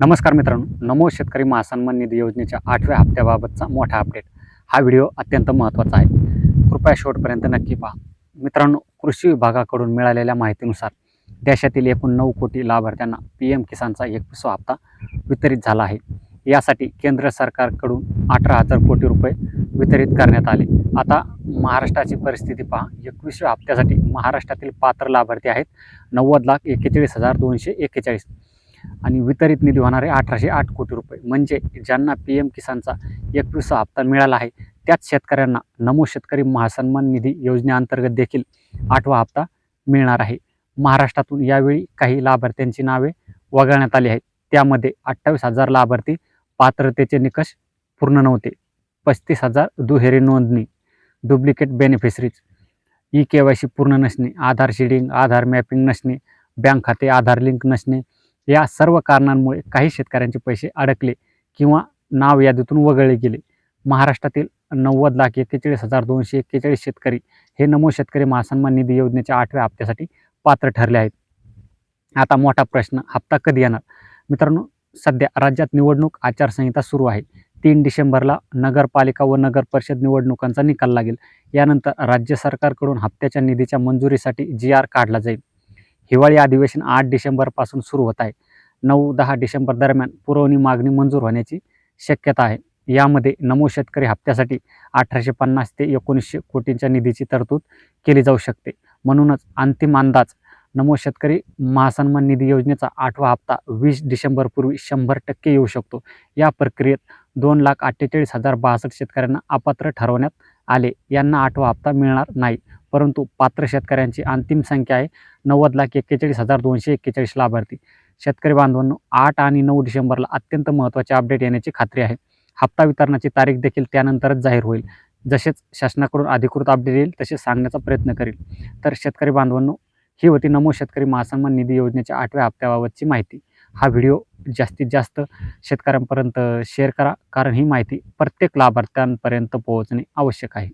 नमस्कार मित्रांनो. नमो शेतकरी महासन्मान निधी योजनेच्या आठव्या हप्त्याबाबतचा मोठा अपडेट हा व्हिडिओ अत्यंत महत्त्वाचा आहे. कृपया शेवटपर्यंत नक्की पहा. मित्रांनो कृषी विभागाकडून मिळालेल्या माहितीनुसार देशातील एकूण नऊ कोटी लाभार्थ्यांना पी एम किसानचा एकवीसवा हप्ता वितरित झाला आहे. यासाठी केंद्र सरकारकडून अठरा हजार कोटी रुपये वितरित करण्यात आले. आता महाराष्ट्राची परिस्थिती पहा. एकवीसव्या हप्त्यासाठी महाराष्ट्रातील पात्र लाभार्थी आहेत नव्वद लाख एक्केचाळीस हजार दोनशे एक्केचाळीस आणि वितरित निधी होणारे अठराशे आठ कोटी रुपये. म्हणजे ज्यांना पी एम किसानचा एकविसा हप्ता मिळाला आहे त्याच शेतकऱ्यांना नमो शेतकरी महासन्मान निधी योजनेअंतर्गत देखील आठवा हप्ता मिळणार आहे. महाराष्ट्रातून यावेळी काही लाभार्थ्यांची नावे वगळण्यात आली आहेत. त्यामध्ये अठ्ठावीस हजार लाभार्थी पात्रतेचे निकष पूर्ण नव्हते. पस्तीस हजार दुहेरी नोंदणी duplicate beneficiaries E K Y C पूर्ण नसणे आधार शेडिंग आधार मॅपिंग नसणे बँक खाते आधार लिंक नसणे या सर्व कारणांमुळे काही शेतकऱ्यांचे पैसे अडकले किंवा नाव यादीतून वगळले गेले. महाराष्ट्रातील नव्वद लाख एक्केचाळीस हजार दोनशे एक्केचाळीस शेतकरी हे नमो शेतकरी महासन्मान निधी योजनेच्या आठव्या हप्त्यासाठी पात्र ठरले आहेत. आता मोठा प्रश्न हप्ता कधी येणार? मित्रांनो सध्या राज्यात निवडणूक आचारसंहिता सुरू आहे. तीन डिसेंबरला नगरपालिका व नगर परिषद निवडणुकांचा निकाल लागेल. यानंतर राज्य सरकारकडून हप्त्याच्या निधीच्या मंजुरीसाठी जी आर काढला जाईल. हिवाळी अधिवेशन आठ डिसेंबरपासून सुरू होत आहे. नऊ दहा डिसेंबर दरम्यान पुरवणी मागणी मंजूर होण्याची शक्यता आहे. यामध्ये नमो शेतकरी हप्त्यासाठी अठराशे पन्नास ते एकोणीसशे कोटींच्या निधीची तरतूद केली जाऊ शकते. म्हणूनच अंतिम अंदाज नमो शेतकरी महासन्मान निधी योजनेचा आठवा हप्ता वीस डिसेंबरपूर्वी शंभर टक्के येऊ शकतो. या प्रक्रियेत दोन लाख अठ्ठेचाळीस हजार बासष्ट शेतकऱ्यांना अपात्र ठरवण्यात आले. यांना आठवा हप्ता मिळणार नाही. परंतु पात्र शेतकऱ्यांची अंतिम संख्या आहे नव्वद लाख एक्केचाळीस हजार दोनशे एक्केचाळीस लाभार्थी. शेतकरी बांधवांनो आठ आणि नऊ डिसेंबरला अत्यंत महत्त्वाचे अपडेट येण्याची खात्री आहे. हप्ता वितरणाची तारीख देखील त्यानंतरच जाहीर होईल. जसेच शासनाकडून अधिकृत अपडेट येईल तसे सांगण्याचा प्रयत्न करेल. तर शेतकरी बांधवांनो ही होती नमो शेतकरी महासन्मान निधी योजनेच्या आठव्या हप्त्याबाबतची माहिती. हा व्हिडिओ जास्तीत जास्त शेतकऱ्यांपर्यंत शेअर करा कारण ही माहिती प्रत्येक लाभार्थ्यांपर्यंत पोहोचणे आवश्यक आहे.